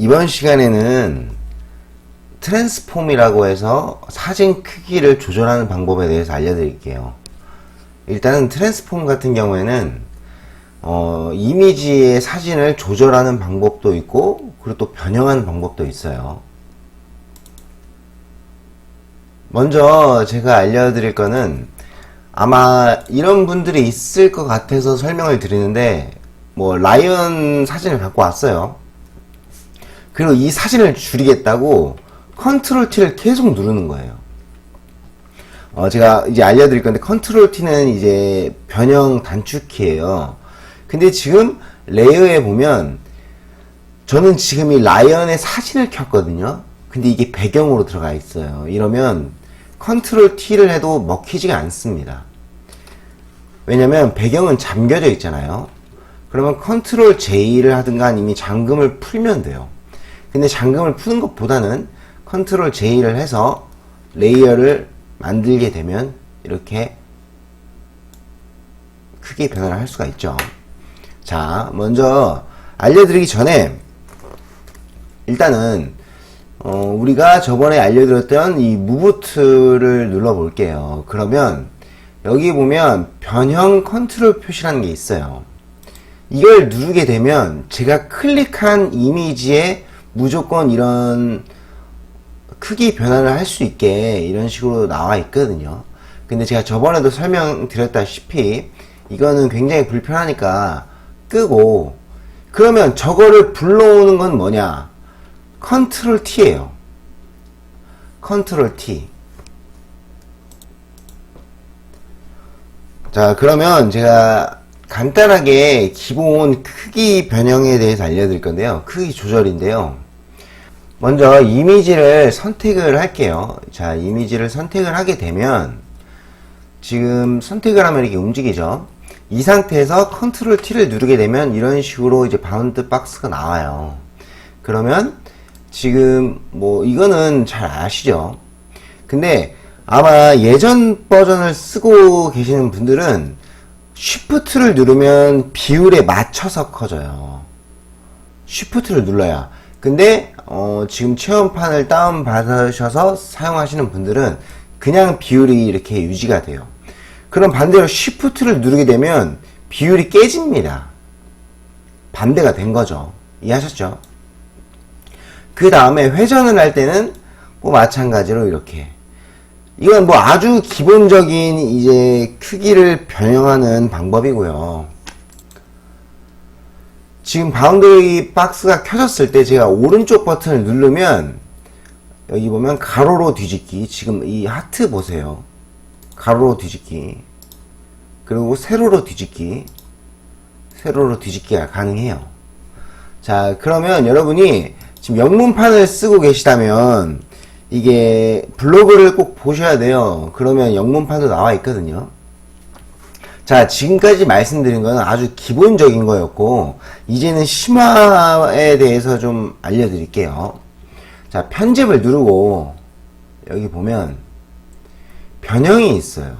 이번 시간에는 트랜스폼이라고 해서 사진 크기를 조절하는 방법에 대해서 알려드릴게요. 일단은 트랜스폼 같은 경우에는 어, 이미지의 사진을 조절하는 방법도 있고 그리고 또 변형하는 방법도 있어요. 먼저 제가 알려드릴 거는 아마 이런 분들이 있을 것 같아서 설명을 드리는데 뭐 라이언 사진을 갖고 왔어요. 그리고 이 사진을 줄이겠다고 컨트롤 T를 계속 누르는 거예요. 어, 제가 이제 알려드릴 건데 컨트롤 T는 이제 변형 단축키예요. 근데 지금 레이어에 보면 저는 지금 이 라이언의 사진을 켰거든요. 근데 이게 배경으로 들어가 있어요. 이러면 컨트롤 T를 해도 먹히지가 않습니다. 왜냐면 배경은 잠겨져 있잖아요. 그러면 컨트롤 J를 하든가 아니면 잠금을 풀면 돼요. 근데 잠금을 푸는 것보다는 컨트롤 J를 해서 레이어를 만들게 되면 이렇게 크게 변화를 할 수가 있죠. 자, 먼저 알려드리기 전에 일단은 어, 우리가 저번에 알려드렸던 이 무브트를 눌러 볼게요. 그러면 여기 보면 변형 컨트롤 표시라는 게 있어요. 이걸 누르게 되면 제가 클릭한 이미지에 무조건 이런 크기 변화를 할 수 있게 이런 식으로 나와 있거든요. 근데 제가 저번에도 설명드렸다시피 이거는 굉장히 불편하니까 끄고 그러면 저거를 불러오는 건 뭐냐? 컨트롤 T예요. 컨트롤 T. 자, 그러면 제가 간단하게 기본 크기 변형에 대해서 알려드릴 건데요. 크기 조절인데요. 먼저 이미지를 선택을 할게요. 자, 이미지를 선택을 하게 되면 지금 선택을 하면 이렇게 움직이죠. 이 상태에서 컨트롤 T를 누르게 되면 이런 식으로 이제 바운드 박스가 나와요. 그러면 지금 뭐 이거는 잘 아시죠? 근데 아마 예전 버전을 쓰고 계시는 분들은 쉬프트를 누르면 비율에 맞춰서 커져요. 쉬프트를 눌러야. 근데 어, 지금 체험판을 다운 받으셔서 사용하시는 분들은 그냥 비율이 이렇게 유지가 돼요. 그럼 반대로 쉬프트를 누르게 되면 비율이 깨집니다. 반대가 된 거죠. 이해하셨죠? 그 다음에 회전을 할 때는 뭐 마찬가지로 이렇게 이건 뭐 아주 기본적인 이제 크기를 변형하는 방법이고요. 지금 바운더리 박스가 켜졌을 때 제가 오른쪽 버튼을 누르면 여기 보면 가로로 뒤집기 지금 이 하트 보세요. 가로로 뒤집기 그리고 세로로 뒤집기 세로로 뒤집기가 가능해요. 자 그러면 여러분이 지금 영문판을 쓰고 계시다면 이게 블로그를 꼭 보셔야 돼요. 그러면 영문판도 나와 있거든요. 자, 지금까지 말씀드린 거는 아주 기본적인 거였고, 이제는 심화에 대해서 좀 알려드릴게요. 자, 편집을 누르고, 여기 보면, 변형이 있어요.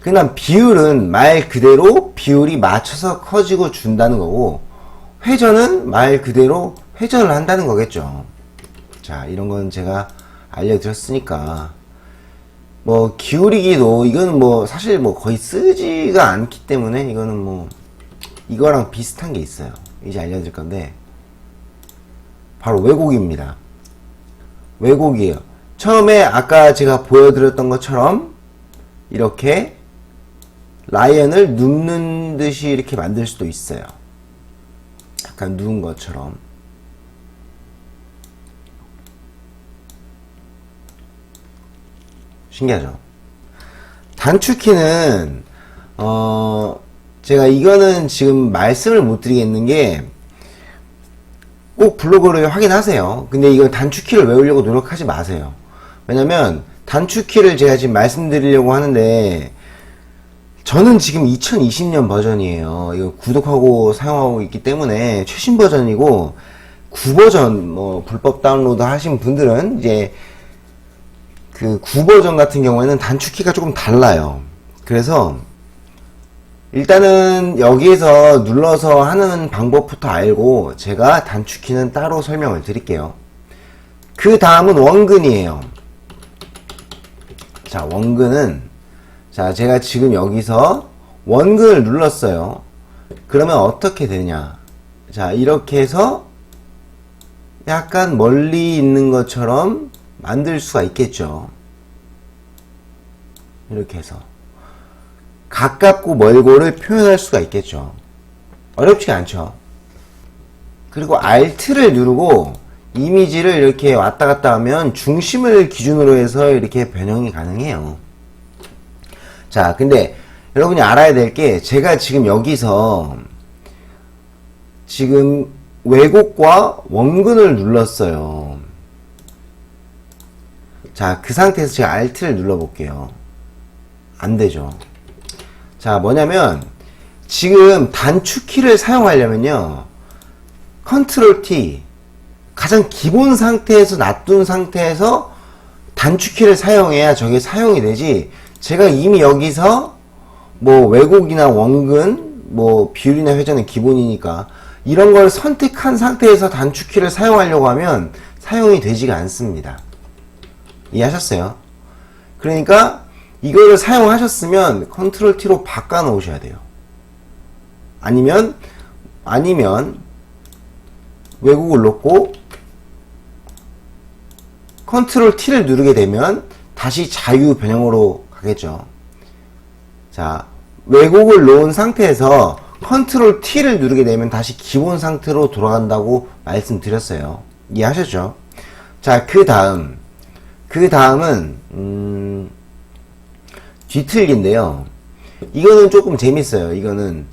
그냥 비율은 말 그대로 비율이 맞춰서 커지고 준다는 거고, 회전은 말 그대로 회전을 한다는 거겠죠. 자, 이런 건 제가 알려드렸으니까. 뭐, 기울이기도, 이건 뭐, 사실 뭐, 거의 쓰지가 않기 때문에, 이거는 뭐, 이거랑 비슷한 게 있어요. 이제 알려드릴 건데, 바로 왜곡입니다. 왜곡이에요. 처음에 아까 제가 보여드렸던 것처럼, 이렇게, 라이언을 눕는 듯이 이렇게 만들 수도 있어요. 약간 누운 것처럼. 신기하죠? 단축키는, 어, 제가 이거는 지금 말씀을 못 드리겠는 게, 꼭 블로그를 확인하세요. 근데 이건 단축키를 외우려고 노력하지 마세요. 왜냐면, 단축키를 제가 지금 말씀드리려고 하는데, 저는 지금 2020년 버전이에요. 이거 구독하고 사용하고 있기 때문에 최신 버전이고, 9버전, 뭐, 불법 다운로드 하신 분들은 이제, 그 9버전 같은 경우에는 단축키가 조금 달라요. 그래서 일단은 여기에서 눌러서 하는 방법부터 알고 제가 단축키는 따로 설명을 드릴게요. 그 다음은 원근이에요. 자, 원근은 자, 제가 지금 여기서 원근을 눌렀어요. 그러면 어떻게 되냐? 자, 이렇게 해서 약간 멀리 있는 것처럼 만들 수가 있겠죠. 이렇게 해서. 가깝고 멀고를 표현할 수가 있겠죠. 어렵지 않죠. 그리고 Alt를 누르고 이미지를 이렇게 왔다 갔다 하면 중심을 기준으로 해서 이렇게 변형이 가능해요. 자, 근데 여러분이 알아야 될 게 제가 지금 여기서 지금 왜곡과 원근을 눌렀어요. 자, 그 상태에서 제가 Alt를 눌러볼게요. 안 되죠. 자, 뭐냐면, 지금 단축키를 사용하려면요, 컨트롤 T, 가장 기본 상태에서 놔둔 상태에서 단축키를 사용해야 저게 사용이 되지, 제가 이미 여기서 뭐 왜곡이나 원근, 뭐 비율이나 회전은 기본이니까, 이런 걸 선택한 상태에서 단축키를 사용하려고 하면 사용이 되지가 않습니다. 이해하셨어요? 그러니까 이거를 사용하셨으면 컨트롤 T로 바꿔 놓으셔야 돼요. 아니면 아니면 왜곡을 놓고 컨트롤 T를 누르게 되면 다시 자유 변형으로 가겠죠. 자, 왜곡을 놓은 상태에서 컨트롤 T를 누르게 되면 다시 기본 상태로 돌아간다고 말씀드렸어요. 이해하셨죠? 자, 그 다음 그 다음은 음, 뒤틀기인데요. 이거는 조금 재밌어요. 이거는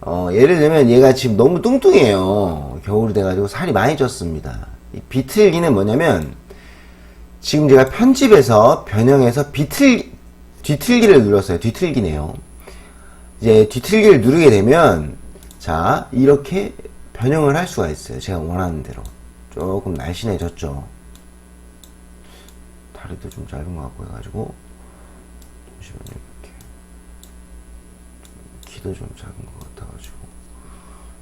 어, 예를 들면 얘가 지금 너무 뚱뚱해요. 겨울이 돼가지고 살이 많이 쪘습니다. 이 비틀기는 뭐냐면 지금 제가 편집해서 변형해서 비틀 뒤틀기를 눌렀어요. 뒤틀기네요. 이제 뒤틀기를 누르게 되면 자 이렇게 변형을 할 수가 있어요. 제가 원하는 대로 조금 날씬해졌죠. 다리도 좀 짧은 것 같고 해가지고 보시면 이렇게 키도 좀 작은 것 같아가지고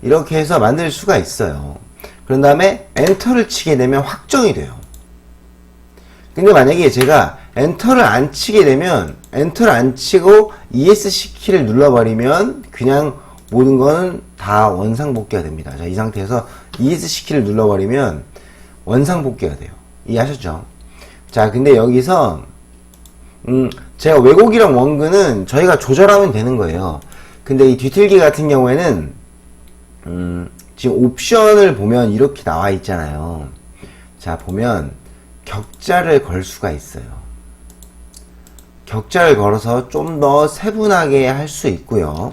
이렇게 해서 만들 수가 있어요. 그런 다음에 엔터를 치게 되면 확정이 돼요. 근데 만약에 제가 엔터를 안 치게 되면 엔터를 안 치고 ESC 키를 눌러버리면 그냥 모든 거는 다 원상복귀가 됩니다. 자, 이 상태에서 ESC 키를 눌러버리면 원상복귀가 돼요. 이해하셨죠? 자, 근데 여기서, 음, 제가 왜곡이랑 원근은 저희가 조절하면 되는 거예요. 근데 이 뒤틀기 같은 경우에는, 음, 지금 옵션을 보면 이렇게 나와 있잖아요. 자, 보면 격자를 걸 수가 있어요. 격자를 걸어서 좀 더 세분하게 할 수 있고요.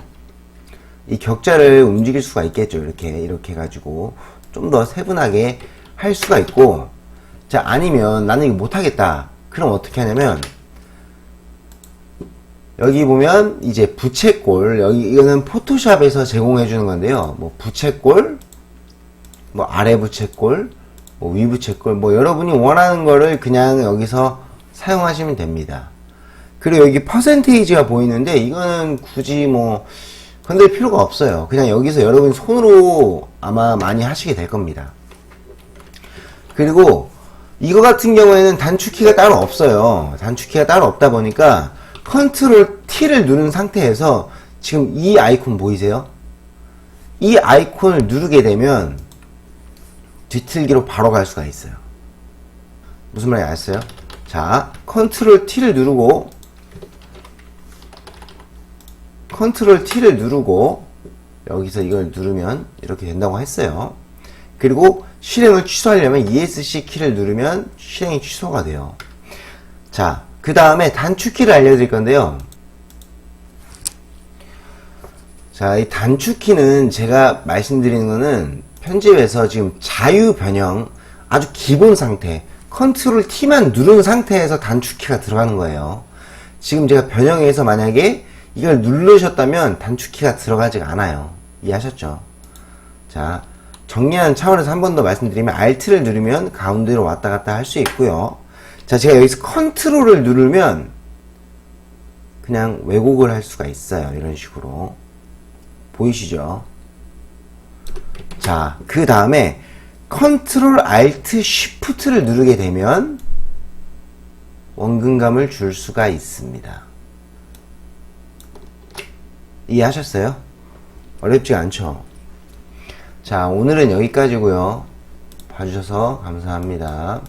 이 격자를 움직일 수가 있겠죠. 이렇게, 이렇게 해가지고 좀 더 세분하게 할 수가 있고, 자, 아니면 나는 이거 못하겠다. 그럼 어떻게 하냐면, 여기 보면 이제 부채꼴, 여기 이거는 포토샵에서 제공해 주는 건데요. 뭐 부채꼴, 뭐 아래 부채꼴, 뭐 위 부채꼴, 뭐 여러분이 원하는 거를 그냥 여기서 사용하시면 됩니다. 그리고 여기 퍼센테이지가 보이는데 이거는 굳이 뭐 건들 필요가 없어요. 그냥 여기서 여러분 손으로 아마 많이 하시게 될 겁니다. 그리고 이거 같은 경우에는 단축키가 따로 없어요. 단축키가 따로 없다 보니까 컨트롤 T를 누른 상태에서 지금 이 아이콘 보이세요? 이 아이콘을 누르게 되면 뒤틀기로 바로 갈 수가 있어요. 무슨 말인지 아셨어요? 자, 컨트롤 T를 누르고 컨트롤 T를 누르고 여기서 이걸 누르면 이렇게 된다고 했어요. 그리고 실행을 취소하려면 ESC 키를 누르면 실행이 취소가 돼요. 자, 그 다음에 단축키를 알려드릴 건데요. 자, 이 단축키는 제가 말씀드리는 거는 편집에서 지금 자유 변형, 아주 기본 상태, 컨트롤 T만 누른 상태에서 단축키가 들어가는 거예요. 지금 제가 변형해서 만약에 이걸 누르셨다면 단축키가 들어가지가 않아요. 이해하셨죠? 자, 정리하는 차원에서 한 번 더 말씀드리면 Alt를 누르면 가운데로 왔다 갔다 할 수 있고요. 자, 제가 여기서 컨트롤을 누르면 그냥 왜곡을 할 수가 있어요. 이런 식으로. 보이시죠? 자, 그 다음에 컨트롤 알트 쉬프트를 누르게 되면 원근감을 줄 수가 있습니다. 이해하셨어요? 어렵지 않죠? 자, 오늘은 여기까지고요. 봐주셔서 감사합니다.